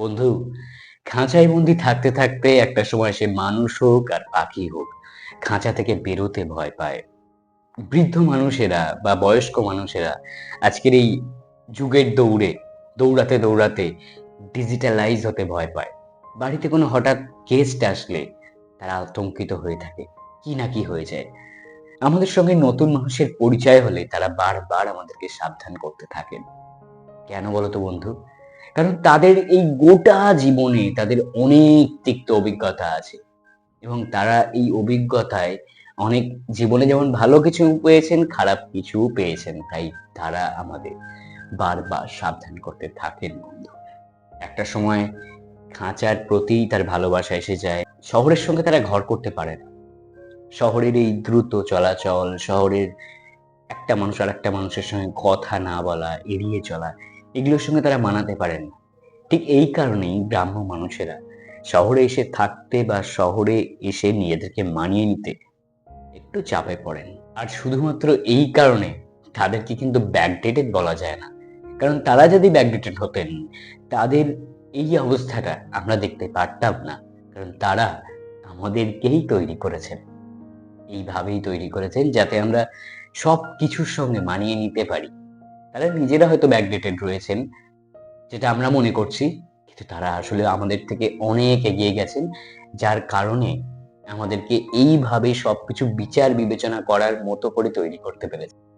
বন্ধু খাঁচায় বন্দি থাকতে থাকতে একটা সময় সে মানুষ হোক আর পাখি হোক, খাঁচা থেকে বেরোতে ভয় পায়। বৃদ্ধ মানুষেরা বা বয়স্ক মানুষেরা আজকের এই যুগের দৌড়ে, দৌড়াতে দৌড়াতে ডিজিটালাইজ হতে ভয় পায়। বাড়িতে কোনো হঠাৎ গেস্ট আসলে তারা আতঙ্কিত হয়ে থাকে, কি না কি হয়ে যায়। আমাদের সঙ্গে নতুন মানুষের পরিচয় হলে তারা বারবার আমাদেরকে সাবধান করতে থাকেন। কেন বলতো বন্ধু? কারণ তাদের এই গোটা জীবনে তাদের অনেক তিক্ত অভিজ্ঞতা আছে। এবং তারা এই অভিজ্ঞতায় অনেক জীবনে যেমন ভালো কিছু পেয়েছেন, খারাপ কিছু পেয়েছেন, তাই তারা আমাদের বারবার সাবধান করতে থাকেন বন্ধু। একটা সময় খাঁচার প্রতি তার ভালোবাসা এসে যায়। শহরের সঙ্গে তারা ঘর করতে পারে না। শহরের এই দ্রুত চলাচল, শহরের একটা মানুষ আর একটা মানুষের সঙ্গে কথা না বলা, এড়িয়ে চলা এগুলোর সঙ্গে তারা মানাতে পারেন ঠিক এই কারণেই গ্রাম্য মানুষেরা শহরে এসে থাকতে বা শহরে এসে নিজেদেরকে মানিয়ে নিতে একটু চাপে পড়েন। আর শুধুমাত্র এই কারণে তাদেরকে কিন্তু ব্যাকডেটেড বলা যায় না। কারণ তারা যদি ব্যাকডেটেড হতেন, তাদের এই অবস্থাটা আমরা দেখতে পারতাম না। কারণ তারা আমাদেরকেই তৈরি করেছেন। এইভাবেই তৈরি করেছেন যাতে আমরা সব কিছুর সঙ্গে মানিয়ে নিতে পারি। তারা নিজেরা হয়তো ব্যাকডেটেড রয়েছেন, যেটা আমরা মনে করছি। কিন্তু তারা আসলে আমাদের থেকে অনেক এগিয়ে গেছেন, যার কারণে আমাদেরকে এইভাবে সবকিছু বিচার বিবেচনা করার মতো করে তৈরি করতে পেরেছে।